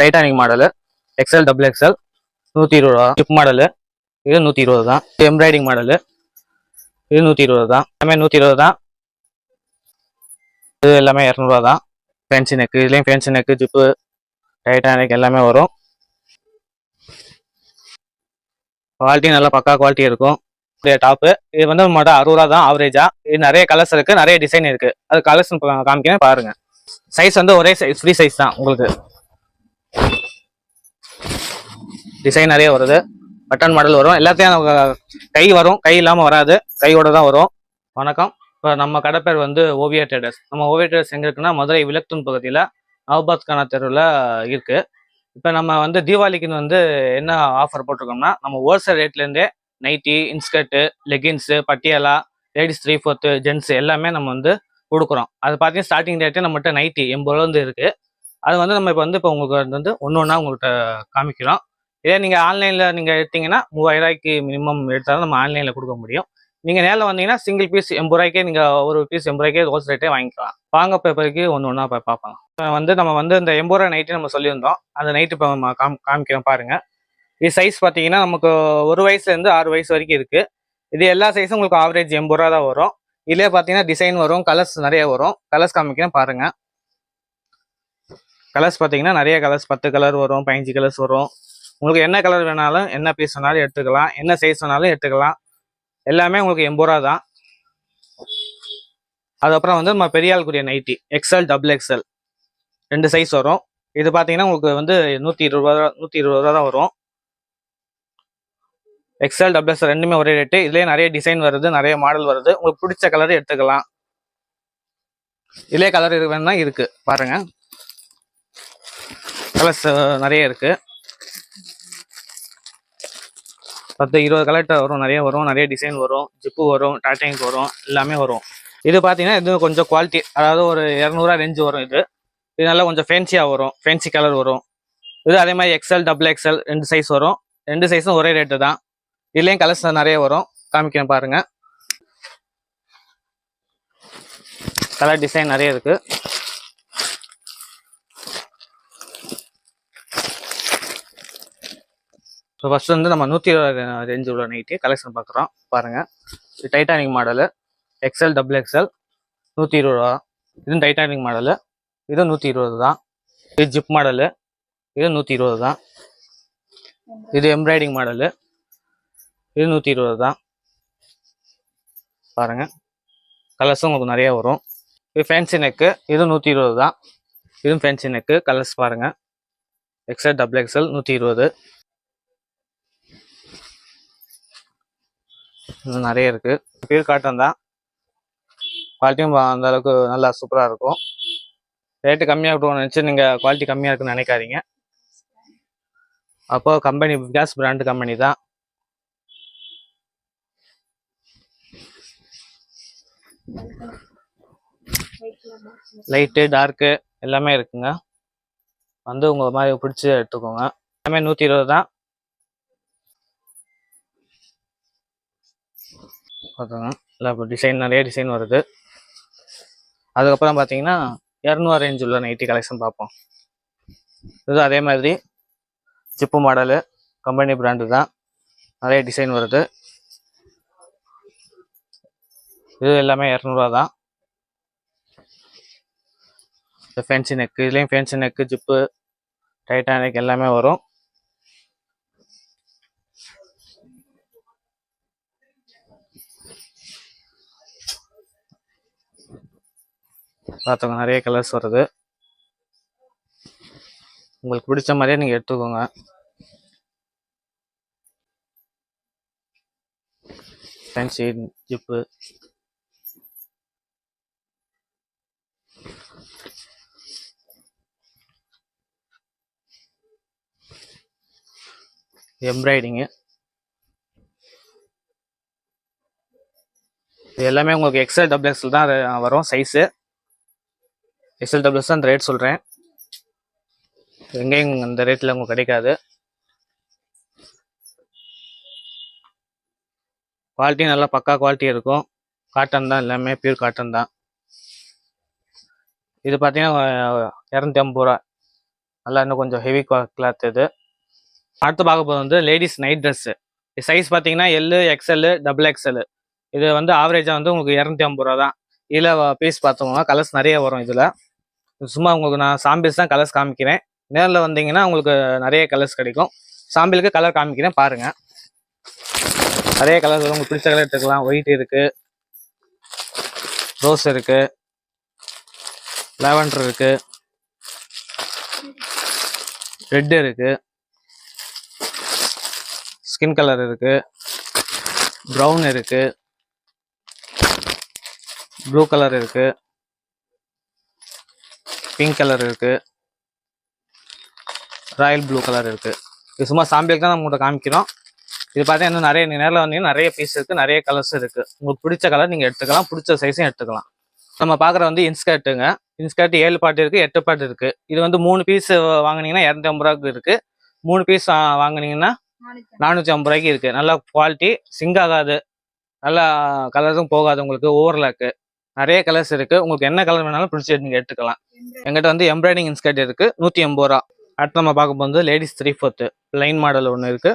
Titanic model XL double XL நூற்றி இருபது ரூபா. ஜிப் மாடலு இது நூற்றி இருபது தான். எம்ப்ராய்டிங் மாடலு இது நூற்றி இருபது தான். எல்லாமே நூற்றி இருபது தான். இது எல்லாமே இரநூறுவா தான். ஃபேன்சி நெக்கு இதுலேயும் ஃபேன்சி நெக்கு ஜிப்பு டைட்டானிக் எல்லாமே வரும். குவாலிட்டி நல்லா பக்கா குவாலிட்டி இருக்கும். டாப்பு இது வந்து மட்டும் அறுபது ரூபா தான் ஆவரேஜா இது நிறைய கலர்ஸ் இருக்கு நிறைய டிசைன் இருக்கு. அது கலர்ஸ் காமிக்கிறேன் பாருங்க. சைஸ் வந்து ஒரே சைஸ் ஃப்ரீ சைஸ் தான் உங்களுக்கு. டிசைன் நிறைய வருது. பட்டன் மாடல் வரும். எல்லாத்தையும் கை வரும். கை இல்லாமல் வராது. கையோட தான் வரும். வணக்கம். இப்போ நம்ம கடை பேர் வந்து ஓவியா ட்ரேடர்ஸ் நம்ம ஓவியா ட்ரேடர்ஸ் எங்கே இருக்குன்னா மதுரை விளக்குன் பகுதியில் நவபாத் கானா தெருவில் இருக்கு. இப்போ நம்ம வந்து தீபாவளிக்குன்னு வந்து என்ன ஆஃபர் போட்டிருக்கோம்னா நம்ம wholesale ரேட்லேருந்தே nighty inskirt leggings Patiala ladies three fourth gents எல்லாமே நம்ம வந்து கொடுக்குறோம். அது பார்த்தீங்கன்னா ஸ்டார்டிங் ரேட்டே நம்மகிட்ட நைட்டி எண்பது ரூபா இருக்குது அது வந்து நம்ம இப்போ வந்து இப்போ உங்களுக்கு வந்து ஒன்று ஒன்றா உங்கள்கிட்ட காமிக்கிறோம். இதே நீங்கள் ஆன்லைனில் நீங்கள் எடுத்தீங்கன்னா மூவாயிரம் ரூபாய்க்கு மினிமம் எடுத்தாலும் நம்ம ஆன்லைனில் கொடுக்க முடியும். நீங்கள் நேரில் வந்தீங்கன்னா சிங்கிள் பீஸ் எண்பது ரூபாய்க்கே நீங்கள் ஒரு பீஸ் எண்பது ரூபாய்க்கே ஹோல்சேல் ரேட்டே வாங்கிக்கலாம். வாங்க பேப்பருக்கு ஒன்று ஒன்றா போய் பார்ப்பாங்க வந்து நம்ம வந்து இந்த எண்பது ரூபா நைட்டு நம்ம சொல்லியிருந்தோம். அந்த நைட்டு இப்போ நம்ம காம் காமிக்கிறோம் பாருங்கள் இது சைஸ் பார்த்தீங்கன்னா நமக்கு ஒரு வயசுலேருந்து ஆறு வயசு வரைக்கும் இருக்குது இது எல்லா சைஸும் உங்களுக்கு ஆவரேஜ் எண்பது ரூபா தான் வரும். இதுலேயே பார்த்தீங்கன்னா டிசைன் வரும் கலர்ஸ் நிறைய வரும். கலர்ஸ் காமிக்கிறேன் பாருங்கள் கலர்ஸ் பார்த்தீங்கன்னா நிறைய கலர்ஸ் பத்து கலர் வரும் பதினஞ்சு கலர்ஸ் வரும். உங்களுக்கு என்ன கலர் வேணாலும் என்ன பீஸ் வேணாலும் எடுத்துக்கலாம் என்ன சைஸ் வேணாலும் எடுத்துக்கலாம். எல்லாமே உங்களுக்கு எண்பது ரூபா தான். அதுக்கப்புறம் வந்து நம்ம பெரியாளுக்குரிய நைட்டி எக்ஸ்எல் டபுள் எக்ஸ்எல் ரெண்டு சைஸ் வரும். இது பார்த்தீங்கன்னா உங்களுக்கு வந்து நூற்றி இருபது ரூபா நூற்றி இருபது ரூபா தான் வரும். எக்ஸ்எல் டபுள் எக்ஸ்எல் ரெண்டுமே ஒரே ரேட்டு இதுலேயே நிறைய டிசைன் வருது நிறைய மாடல் வருது. உங்களுக்கு பிடிச்ச கலர் எடுத்துக்கலாம். இதிலே கலர் வேணும்னா இருக்குது பாருங்கள் கலர்ஸ் நிறைய இருக்குது பத்து இருபது கலெக்டர் வரும். நிறைய வரும். நிறைய டிசைன் வரும். ஜிப்பு வரும். டாட்டாங்க் வரும். எல்லாமே வரும். இது பார்த்தீங்கன்னா இது கொஞ்சம் குவாலிட்டி அதாவது ஒரு இரநூறுவா ரேஞ்சு வரும் இது. இது நல்லா கொஞ்சம் ஃபேன்சியாக வரும். ஃபேன்சி கலர் வரும். இது அதே மாதிரி எக்ஸ்எல் டபுள் எக்ஸ்எல் ரெண்டு சைஸ் வரும். ரெண்டு சைஸும் ஒரே ரேட்டு தான். இதுலேயும் கலர்ஸ் நிறைய வரும். காமிக்கிறேன் பாருங்க. கலர் டிசைன் நிறைய இருக்கு. ஸோ ஃபஸ்ட்டு வந்து நம்ம நூற்றி இருபது ரேஞ்சு உள்ள நைட்டி கலெக்ஷன் பார்க்குறோம் பாருங்கள் இது Titanic model XL double XL நூற்றி இருபது ரூபா. இதுவும் டைட்டானிக் மாடலு இதுவும் நூற்றி இருபது தான். இது ஜிப் மாடலு இது நூற்றி இருபது தான். இது எம்ப்ராய்டிங் மாடலு இது நூற்றி இருபது தான். பாருங்கள் கலர்ஸும் உங்களுக்கு நிறைய வரும். இது ஃபேன்சி நெக்கு இது நூற்றி இருபது தான். இதுவும் ஃபேன்சி நெக்கு கலர்ஸ் பாருங்கள் எக்ஸ்எல் டபுள் எக்ஸ்எல் நூற்றி இருபது. இன்னும் நிறைய இருக்கு. பியூர் காட்டன் தான். குவாலிட்டியும் அந்த அளவுக்கு நல்லா சூப்பராக இருக்கும். ரேட்டு கம்மியாக விட்டுவோம்னு நினச்சி நீங்கள் குவாலிட்டி கம்மியாக இருக்குன்னு நினைக்காதீங்க. அப்போ கம்பெனி கேஸ் பிராண்டு கம்பெனி தான். லைட்டு டார்க்கு எல்லாமே இருக்குங்க. வந்து உங்கள் மாதிரி பிடிச்சி எடுத்துக்கோங்க. எல்லாமே நூற்றி இருபது தான். பார்த்துங்க இல்லை இப்போ டிசைன் நிறைய டிசைன் வருது. அதுக்கப்புறம் பார்த்தீங்கன்னா இரநூறு ரேஞ்ச் உள்ள நைட்டி கலெக்ஷன் பார்ப்போம். இது அதே மாதிரி ஜிப்பு மாடலு கம்பெனி பிராண்டு தான். நிறைய டிசைன் வருது. இது எல்லாமே இரநூறுவா தான். இந்த ஃபேன்சி நெக்கு இதுலேயும் ஃபேன்சி நெக்கு ஜிப்பு டைட்டானிக் எல்லாமே வரும். பார்த்தவங்க நிறைய கலர்ஸ் வருது. உங்களுக்கு பிடிச்ச மாதிரியே நீங்கள் எடுத்துக்கோங்க. ஃபேன்சி ஜிப்பு எம்ப்ராய்டிங்கு இது எல்லாமே உங்களுக்கு எக்ஸல் டபுள் எக்ஸல் தான் வரும் சைஸு எக்ஸ்எல் டபுள் தான் ரேட் சொல்கிறேன் எங்கேயும் அந்த ரேட்டில் உங்களுக்கு கிடைக்காது. குவாலிட்டி நல்லா பக்கா குவாலிட்டி இருக்கும். காட்டன் தான் எல்லாமே பியூர் காட்டன் தான். இது பார்த்தீங்கன்னா இரநூத்தி ஐம்பது ரூபா. நல்லா இன்னும் கொஞ்சம் ஹெவி கிளாத் இது. அடுத்து பார்க்க போகிறது வந்து லேடிஸ் நைட் ட்ரெஸ்ஸு சைஸ் பார்த்தீங்கன்னா எல்லு எக்ஸ்எல்லு டபுள் எக்ஸ்எல் இது வந்து ஆவரேஜாக வந்து உங்களுக்கு இரநூத்தி ஐம்பது ரூபா தான். இதில் பீஸ் பார்த்தோம்னா கலர்ஸ் நிறைய வரும் இதில். சும்மா உங்களுக்கு நான் சாம்பிள்ஸ் தான் கலர்ஸ் காமிக்கிறேன். நேரில் வந்தீங்கன்னா உங்களுக்கு நிறைய கலர்ஸ் கிடைக்கும். சாம்பிளுக்கு கலர் காமிக்கிறேன் பாருங்க. நிறைய கலர்ஸ் வரும். உங்களுக்கு பிடிச்ச கலர் எடுத்துக்கலாம். ஒயிட் இருக்கு. ரோஸ் இருக்கு. லாவெண்டர் இருக்கு. ரெட் இருக்கு. ஸ்கின் கலர் இருக்கு. ப்ரௌன் இருக்கு. ப்ளூ கலர் இருக்குது பிங்க் கலர் இருக்கு. ராயல் ப்ளூ கலர் இருக்கு. இது சும்மா சாம்பிளுக்கு தான் நம்ம உங்கள்கிட்ட காமிக்கிறோம். இது பார்த்தீங்கன்னா இன்னும் நிறைய நேரில் வந்தீங்கன்னா நிறைய பீஸ் இருக்கு நிறைய கலர்ஸ் இருக்கு. உங்களுக்கு பிடிச்ச கலர் நீங்க எடுத்துக்கலாம் பிடிச்ச சைஸும் எடுத்துக்கலாம். நம்ம பார்க்குற வந்து இன்ஸ்கர்ட்டுங்க இன்ஸ்கர்ட் ஏழு பாட்டு இருக்கு எட்டு பாட்டு இருக்கு. இது வந்து மூணு பீஸ் வாங்குனீங்கன்னா இரநூத்தி ஐம்பது ரூபாய்க்கு இருக்கு. மூணு பீஸ் வாங்குனீங்கன்னா நானூற்றி ஐம்பது. ரூபாய்க்கு இருக்கு. நல்ல குவாலிட்டி சிங்க் ஆகாது. நல்லா கலர்ஸும் போகாது உங்களுக்கு ஓவர்லாக்கு நிறைய கலர்ஸ் இருக்கு. உங்களுக்கு என்ன கலர் வேணாலும் பிடிச்சி நீங்க எடுத்துக்கலாம். எங்கிட்ட வந்து எம்ப்ராய்டிங் இன்ஸ்கர்ட் இருக்கு. நூற்றி எண்பது ரூபா. அடுத்து நம்ம பார்க்க போகிறது ladies three fourth line model ஒன்று இருக்கு.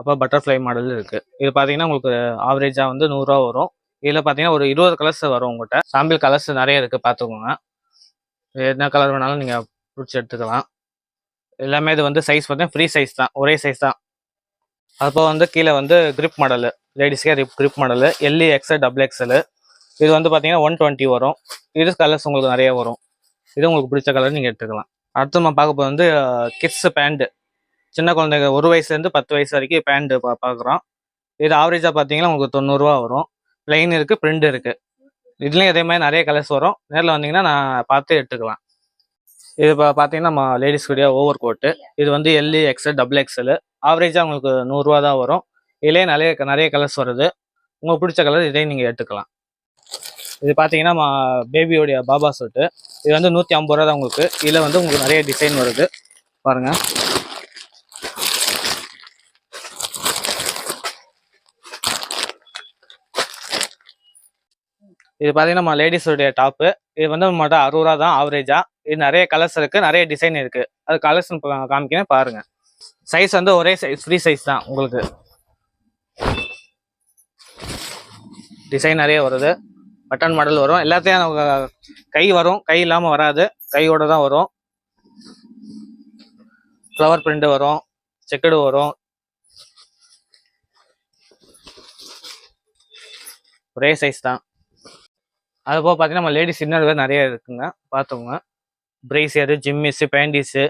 அப்போ பட்டர்ஃப்ளை மாடல் இருக்கு. இது பார்த்தீங்கன்னா உங்களுக்கு ஆவரேஜாக வந்து நூறுரூவா வரும். இதில் பார்த்தீங்கன்னா ஒரு இருபது கலர்ஸ் வரும் உங்கள்கிட்ட சாம்பிள் கலர்ஸ் நிறைய இருக்கு. பார்த்துக்கோங்க என்ன கலர் வேணாலும் நீங்கள் பிடிச்சி எடுத்துக்கலாம். எல்லாமே இது வந்து சைஸ் பார்த்தீங்கன்னா ஃப்ரீ சைஸ் தான். ஒரே சைஸ் தான். அப்போ வந்து கீழே வந்து grip model லேடிஸ்க்கே grip model L XL double XL இது வந்து பார்த்தீங்கன்னா ஒன் டுவெண்ட்டி வரும். இது கலர்ஸ் உங்களுக்கு நிறைய வரும். இது உங்களுக்கு பிடிச்ச கலர் நீங்கள் எடுத்துக்கலாம். அடுத்து நம்ம பார்க்க போகிறது வந்து கிட்ஸ் பேண்ட் சின்ன குழந்தைங்க ஒரு வயசுலேருந்து பத்து வயசு வரைக்கும் பேண்ட் பா பார்க்குறோம். இது ஆவரேஜாக பார்த்தீங்கன்னா உங்களுக்கு தொண்ணூறுரூவா வரும். ப்ளைன் இருக்குது பிரிண்ட் இருக்குது இதுலேயும் இதே மாதிரி நிறைய கலர்ஸ் வரும். நேரில் வந்தீங்கன்னா நான் பார்த்து எடுத்துக்கலாம். இது இப்போ பார்த்தீங்கன்னா நம்ம லேடிஸ் கூடிய ஓவர் கோட்டு இது வந்து எல்இ எக்ஸ்எல் டபுள் எக்ஸல் ஆவரேஜாக உங்களுக்கு நூறுரூவா தான் வரும். இதுலேயே நிறைய நிறைய கலர்ஸ் வருது. உங்களுக்கு பிடிச்ச கலர் இதையும் நீங்கள் எடுத்துக்கலாம். இது பார்த்தீங்கன்னா பேபியோடைய பாபா சூட்டு இது வந்து நூற்றி ஐம்பது ரூபா தான் உங்களுக்கு. இதில் வந்து உங்களுக்கு நிறைய டிசைன் வருது. பாருங்கள் இது பார்த்தீங்கன்னா நம்ம லேடிஸோடைய டாப்பு இது வந்து மட்டும் அறுபது ரூபா தான் ஆவரேஜா இது நிறைய கலர்ஸ் இருக்கு நிறைய டிசைன் இருக்கு. அது கலர்ஸ் காமிக்கிறேன் பாருங்க. சைஸ் வந்து ஒரே சைஸ் ஃப்ரீ சைஸ் தான் உங்களுக்கு. டிசைன் நிறைய வருது. பட்டன் மாடல் வரும். எல்லாத்தையும் கை வரும். கை இல்லாமல் வராது. கையோட தான் வரும். ஃப்ளவர் பிரிண்ட் வரும். செக்குடு வரும். ஒரே சைஸ் தான். அது போக பார்த்தீங்கன்னா நம்ம லேடிஸ் இன்னர் நிறைய இருக்குங்க. பார்த்துக்கோங்க பிரேசியரு ஜிம்மிஸு பேண்டிஸு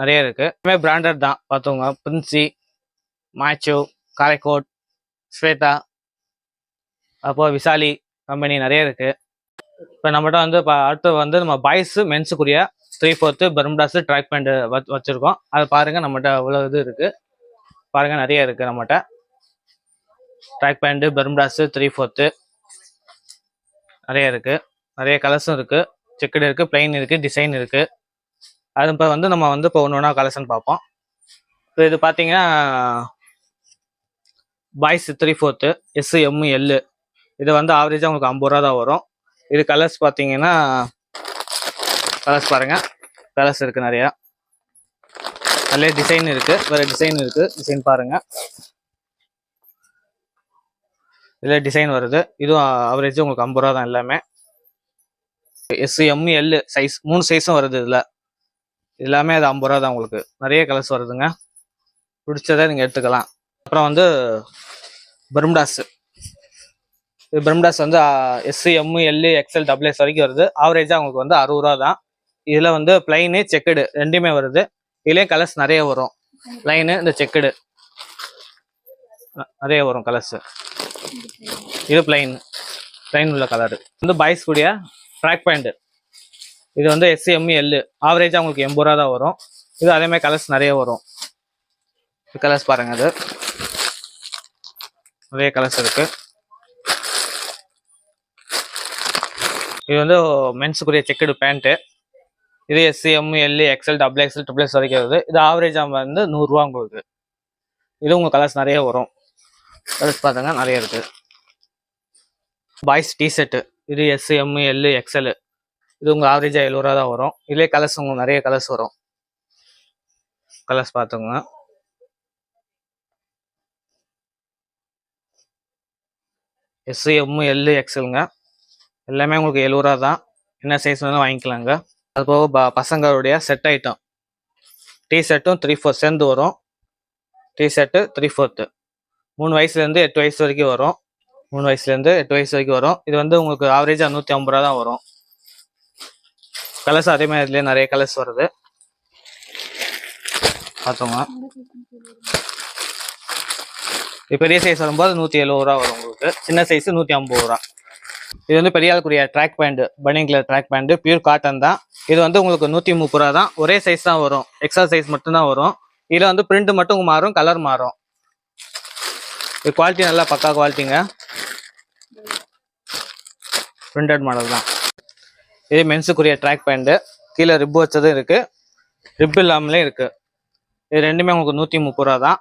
நிறைய இருக்கு. எல்லாமே பிராண்டட் தான். பார்த்துக்கோங்க பிரின்சி மாச்சோ காரைக்கோட் ஸ்வேதா அப்போ விசாலி கம்பெனி நிறைய இருக்கு. இப்போ நம்மகிட்ட வந்து இப்போ அடுத்து வந்து நம்ம boys மென்ஸுக்குரிய three fourth bermudas track pant வச்சுருக்கோம். அது பாருங்கள் நம்மகிட்ட அவ்வளோ இது இருக்குது பாருங்கள் நிறைய இருக்குது நம்மகிட்ட. Track pant bermudas three fourth நிறைய இருக்குது நிறைய கலர்ஸும் இருக்குது செக்குடு இருக்குது ப்ளைன் இருக்குது டிசைன் இருக்குது அது இப்போ வந்து நம்ம வந்து இப்போ ஒன்று ஒன்றா கலெக்ஷன் பார்ப்போம். இப்போ இது பார்த்தீங்கன்னா பாய்ஸ் த்ரீ ஃபோர்த்து எஸ் இது வந்து ஆவரேஜாக உங்களுக்கு ஐம்பது ரூபா தான் வரும். இது கலர்ஸ் பார்த்தீங்கன்னா கலர்ஸ் பாருங்க. கலர்ஸ் இருக்கு நிறையா. நிறைய டிசைன் இருக்கு. வேற டிசைன் இருக்கு. டிசைன் பாருங்க. இதில் டிசைன் வருது. இதுவும் ஆவரேஜ் உங்களுக்கு ஐம்பது ரூபா தான் எல்லாமே. எஸ் எம் எல் சைஸ் மூணு சைஸும் வருது இதில். எல்லாமே அது ஐம்பது ரூபா தான் உங்களுக்கு. நிறைய கலர்ஸ் வருதுங்க. பிடிச்சதை நீங்கள் எடுத்துக்கலாம். அப்புறம் வந்து பெர்முடாஸ் இது பெர்முடாஸ் வந்து S M L XL double S வரைக்கும் வருது. ஆவரேஜாக உங்களுக்கு வந்து அறுபது ரூபா தான். இதில் வந்து பிளைனு செக்குடு ரெண்டுமே வருது. இதுலேயே கலர்ஸ் நிறைய வரும். லைனு இந்த செக்குடு நிறைய வரும் கலர்ஸ் இது பிளைன் பிளைன் உள்ள கலரு வந்து பாய்ஸ் கூடிய ட்ராக் பேண்ட் இது வந்து எஸ்சி எம்மு எல்லு ஆவரேஜாக உங்களுக்கு எண்பது ரூபா தான் வரும். இது அதேமாதிரி கலர்ஸ் நிறைய வரும். கலர்ஸ் பாருங்க அது. நிறைய கலர்ஸ் இருக்குது இது வந்து மென்ஸுக்குரிய செக்குடு பேண்ட்டு இது S M L XL double XL triple X வரைக்கும் வருது. இது ஆவரேஜாக வந்து நூறுரூவா உங்களுக்கு. இது உங்கள் கலர்ஸ் நிறைய வரும். கலர்ஸ் பார்த்துங்க நிறைய இருக்குது பாய்ஸ் டிஷர்ட்டு இது எஸ்சிஎம் எல் எக்ஸ்எல் இது உங்கள் ஆவரேஜாக எழுபது ரூபா தான் வரும். இதுலேயே கலர்ஸ் உங்களுக்கு நிறைய கலர்ஸ் வரும். கலர்ஸ் பார்த்துங்க எஸ் எம் எல் எக்ஸலுங்க எல்லாமே உங்களுக்கு எழுபது ரூபா தான். என்ன சைஸ் வேணாலும் வாங்கிக்கலாங்க. அது போக ப- பசங்களுடைய செட் ஐட்டம் டீ ஷர்ட்டும் த்ரீ ஃபோர் சேர்ந்து வரும். டீ ஷர்ட்டு த்ரீ ஃபோர்த்து மூணு வயசுலேருந்து எட்டு வயசு வரைக்கும் வரும். மூணு வயசுலேருந்து எட்டு வயசு வரைக்கும் வரும். இது வந்து உங்களுக்கு ஆவரேஜாக நூற்றி ஐம்பது ரூபா தான் வரும். கலர்ஸ் அதே மாதிரி இதுலேயே நிறைய கலர்ஸ் வருது. பார்த்தோமா இப்போ பெரிய சைஸ் வரும்போது நூற்றி எழுபது ரூபா வரும் உங்களுக்கு. சின்ன சைஸ் நூற்றி ஐம்பது ரூபா இது வந்து பெரியாளுக்குரிய ட்ராக் பேண்ட் பனிங்கில் ட்ராக் பேண்ட் பியூர் காட்டன் தான். இது வந்து உங்களுக்கு நூற்றி முப்பது ரூபா தான். ஒரே சைஸ் தான் வரும். எக்ஸ்ட்ரா சைஸ் மட்டும்தான் வரும். இதில் வந்து பிரிண்ட் மட்டும் மாறும் கலர் மாறும். இது குவாலிட்டி நல்லா பக்கா குவாலிட்டிங்க பிரிண்டட் மாடல் தான். இது மென்ஸுக்குரிய ட்ராக் பேண்ட்டு கீழே ரிப் வச்சதும் இருக்குது ரிப் இல்லாமலே இருக்குது இது ரெண்டுமே உங்களுக்கு நூற்றி முப்பது ரூபா தான்.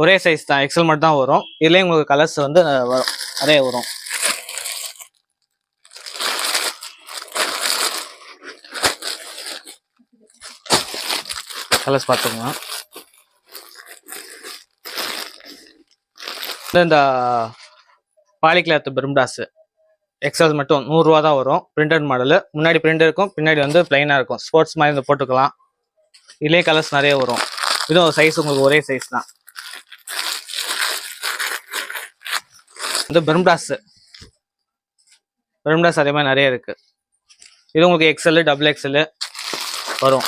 ஒரே சைஸ் தான். எக்ஸல் மட்டும் தான் வரும். இதுலேயும் உங்களுக்கு கலர்ஸ் வந்து வரும். நிறைய வரும். கலர்ஸ் பார்த்துக்கோங்க இந்த இந்த பாலிகிளாத் பிரிம்டாஸ். எக்ஸல் மட்டும் நூறுரூவா தான் வரும். பிரிண்டட் மாடலு முன்னாடி பிரிண்ட் இருக்கும் பின்னாடி வந்து பிளைனாக இருக்கும். ஸ்போர்ட்ஸ் மாதிரி வந்து போட்டுக்கலாம். இதிலே கலர்ஸ் நிறைய வரும். இதுவும் சைஸ் உங்களுக்கு ஒரே சைஸ் தான். இது பிரம்டாஸு. பெர்ம்டாஸ் அதே மாதிரி நிறைய இருக்குது இது உங்களுக்கு எக்ஸ்எல் டபுள் எக்ஸ்எல் வரும்.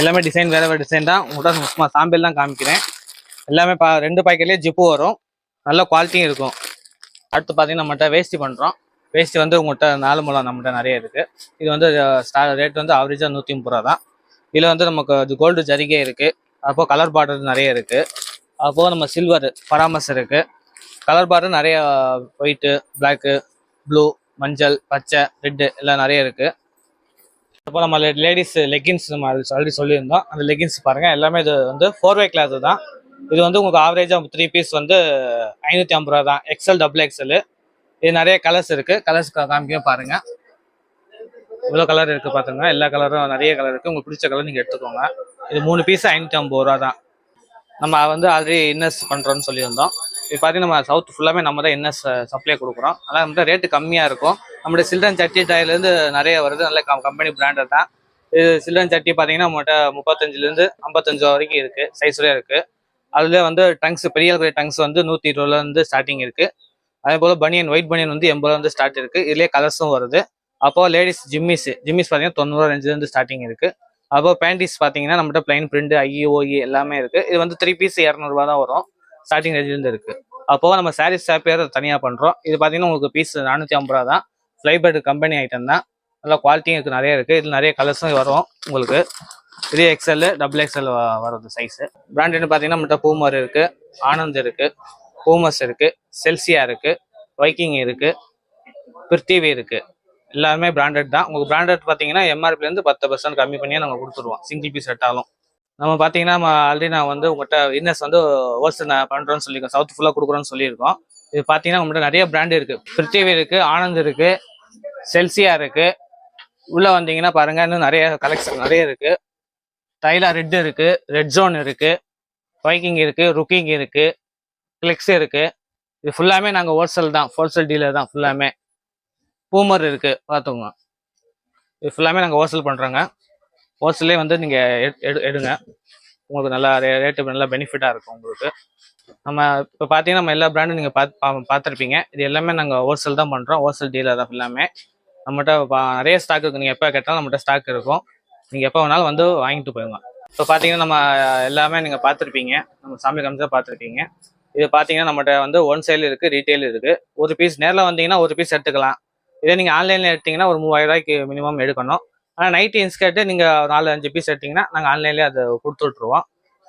எல்லாமே டிசைன் வேற வேற டிசைன் தான். உங்கள்கிட்ட சும்மா சாம்பிள் தான் காமிக்கிறேன். எல்லாமே பா ரெண்டு பாக்கெட்லேயே ஜிப்பு வரும். நல்ல குவாலிட்டியும் இருக்கும். அடுத்து பார்த்தீங்கன்னா நம்மகிட்ட வேஸ்ட்டி பண்ணுறோம் வேஸ்ட்டி வந்து உங்கள்கிட்ட நாலு மூலம் நம்மகிட்ட நிறைய இருக்குது இது வந்து ரேட் வந்து ஆவரேஜாக நூற்றி முப்பது ரூபா தான். இதில் வந்து நமக்கு கோல்டு ஜரிகை இருக்குது அப்போது கலர் பார்டர் நிறைய இருக்குது அப்போது நம்ம சில்வர் பராமஸ் இருக்குது கலர் பார்டர் நிறைய ஒயிட்டு பிளாக்கு ப்ளூ மஞ்சள் பச்சை ரெட்டு எல்லாம் நிறைய இருக்குது அப்போ நம்ம லேடிஸ் லெகின்ஸ் நம்ம ஆல்ரெடி சொல்லியிருந்தோம். அந்த லெகின்ஸ் பாருங்கள் எல்லாமே இது வந்து ஃபோர் வே கிளாத் தான். இது வந்து உங்களுக்கு ஆவரேஜாக த்ரீ பீஸ் வந்து ஐநூற்றி ஐம்பது ரூபா தான். எக்ஸல் டபுள் எக்ஸல் இது நிறைய கலர்ஸ் இருக்குது கலர்ஸ் காமிக்க பாருங்கள் இவ்வளோ கலர் இருக்குது பார்த்துங்க எல்லா கலரும் நிறைய கலர் இருக்குது உங்களுக்கு பிடிச்ச கலர் நீங்கள் எடுத்துக்கோங்க. இது மூணு பீஸ் ஐநூற்றி ஐம்பது ரூபா தான். நம்ம வந்து ஆல்ரெடி இன்னர்ஸ் பண்ணுறோன்னு சொல்லியிருந்தோம். இது பார்த்தீங்கன்னா நம்ம சவுத் ஃபுல்லாமே நம்ம தான் என்ன சப்ளை கொடுக்குறோம். ஆனால் நம்மகிட்ட ரேட்டு கம்மியாக இருக்கும். நம்மளுடைய சில்ட்ரன் சட்டி டயர்லேருந்து நிறைய வருது. நல்ல கம்பெனி பிராண்டட் தான் இது சில்ட்ரன் சட்டி பார்த்தீங்கன்னா நம்மகிட்ட முப்பத்தஞ்சுலேருந்து ஐம்பத்தஞ்சு வரைக்கும் இருக்கு. சைஸ்லேயே இருக்கு. அதில் வந்து டங்ஸ் பெரிய டங்ஸ் வந்து நூற்றி இருபதுலேருந்து ஸ்டார்டிங் இருக்கு. அதே போல் பனியன் ஒயிட் பனியன் வந்து எண்பது ஸ்டார்ட் இருக்கு. இதுலேயே கலர்ஸும் வருது. அப்போ லேடிஸ் ஜிம்மிஸ் ஜிம்மிஸ் பார்த்தீங்கன்னா தொண்ணூறு ரேஞ்சிலேருந்து ஸ்டார்டிங் இருக்கு. அப்போ பேண்டிஸ் பார்த்தீங்கன்னா நம்மகிட்ட பிளைன் பிரிண்ட் ஐஓஇ எல்லாமே இருக்குது இது வந்து த்ரீ பீஸ் இரநூறுபா தான் வரும். ஸ்டார்டிங் ரேஞ்சிலேருந்து இருக்கு. அப்போ நம்ம சாரீஸ் சாப்பியர் தனியாக பண்ணுறோம் இது பார்த்தீங்கன்னா உங்களுக்கு பீஸ் நானூற்றி ஐம்பது ரூபா தான். ஃப்ளைபர்டு கம்பெனி ஐட்டம் தான். நல்லா குவாலிட்டியும் இருக்குது நிறைய இருக்குது இதில் நிறைய கலர்ஸும் வரும் உங்களுக்கு. இது எக்ஸ்எல் டபுள் எக்ஸ்எல் வருது சைஸு பிராண்டட்னு பார்த்தீங்கன்னா மட்டும் பூமர் இருக்குது ஆனந்த் இருக்குது பூமஸ் இருக்குது செல்சியா இருக்குது வைக்கிங் இருக்குது பிருத்திவி இருக்குது எல்லாருமே பிராண்டட் தான். உங்களுக்கு பிராண்டட் பார்த்தீங்கன்னா எம்ஆர்பிலேருந்து பத்து பர்சன்ட் கம்மி பண்ணியே நாங்கள் கொடுத்துருவோம். சிங்கிள் பீஸ் எட்டாலும் நம்ம பார்த்தீங்கன்னா நம்ம ஆல்ரெடி நான் வந்து உங்கள்கிட்ட இன்னர்ஸ் வந்து ஹோல்சேல் நான் பண்ணுறோன்னு சொல்லியிருக்கோம். சவுத் ஃபுல்லாக கொடுக்குறோன்னு சொல்லியிருக்கோம். இது பார்த்தீங்கன்னா உங்கள்கிட்ட நிறைய பிராண்டு இருக்குது பிருத்திவி இருக்குது ஆனந்த் இருக்குது செல்சியா இருக்குது உள்ளே வந்தீங்கன்னா பாருங்கள் இன்னும் நிறைய கலெக்ஷன் நிறைய இருக்குது டைலா ரெட் இருக்குது ரெட் ஜோன் இருக்குது வைக்கிங் இருக்குது ருக்கிங் இருக்குது கிளிக்ஸ் இருக்குது இது ஃபுல்லாமே நாங்கள் ஹோல்சேல் தான் ஹோல்சேல் டீலர் தான் ஃபுல்லாமே பூமர் இருக்குது பார்த்துக்கோங்க இது ஃபுல்லாமே நாங்கள் ஹோல்சேல் பண்ணுறோங்க ஹோல்சேலே வந்து நீங்கள் எடுங்க. உங்களுக்கு நல்லா ரேட்டு நல்லா பெனிஃபிட்டாக இருக்கும் உங்களுக்கு. நம்ம இப்போ பார்த்தீங்கன்னா நம்ம எல்லா பிராண்டும் நீங்கள் பார்த்து பா- பார்த்துருப்பீங்க இது எல்லாமே நாங்கள் ஹோல்சேல் தான் பண்ணுறோம் ஹோல்சேல் டீலர் தான் எல்லாமே. நம்மகிட்ட நிறைய ஸ்டாக் இருக்குது நீங்கள் எப்போ கேட்டாலும் நம்மகிட்ட ஸ்டாக் இருக்கும். நீங்கள் எப்போ வேணாலும் வந்து வாங்கிட்டு போயிடுங்க இப்போ பார்த்தீங்கன்னா நம்ம எல்லாமே நீங்கள் பார்த்துருப்பீங்க நம்ம சாமி காமிச்சா பார்த்துருப்பீங்க இது பார்த்தீங்கன்னா நம்மகிட்ட வந்து ஒன் சைடு இருக்குது ரீட்டெயில் இருக்குது ஒரு பீஸ் நேரில் வந்தீங்கன்னா ஒரு பீஸ் எடுத்துக்கலாம். இதே நீங்கள் ஆன்லைனில் எடுத்தீங்கன்னா ஒரு மூவாயிரம் ரூபாய்க்கு மினிமம் எடுக்கணும். ஆனால் நைட்டி இன்ஸ்கர்ட்டு நீங்கள் நாலு அஞ்சு பீஸ் எடுத்தீங்கன்னா நாங்கள் ஆன்லைன்லேயே அதை கொடுத்து விட்ருவோம்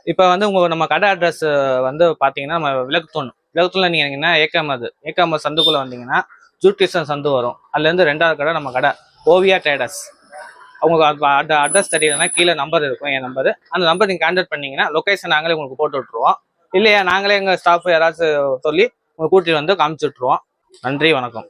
இப்போ வந்து உங்கள் நம்ம கடை அட்ரஸ் வந்து பார்த்தீங்கன்னா நம்ம விளக்குத்தூண். விளக்குத்தூணில் நீங்கள் என்ன ஏக்காமது அது. சந்துக்குள்ளே வந்தீங்கன்னா ஜூட் சந்து வரும். அதுலேருந்து ரெண்டாவது கடை நம்ம கடை ஓவியா ட்ரேடர்ஸ் அவங்க அட்ரஸ் தெரியலன்னா கீழே நம்பர் இருக்கும் என் நம்பர் அந்த நம்பர் நீங்கள் கான்டாக்ட் பண்ணிங்கன்னா லொக்கேஷன் நாங்களே உங்களுக்கு போட்டு விட்ருவோம் இல்லையா நாங்களே எங்கள் ஸ்டாஃப் யாராச்சும் சொல்லி உங்களை கூட்டிகிட்டு வந்து காமிச்சு விட்ருவோம் நன்றி வணக்கம்.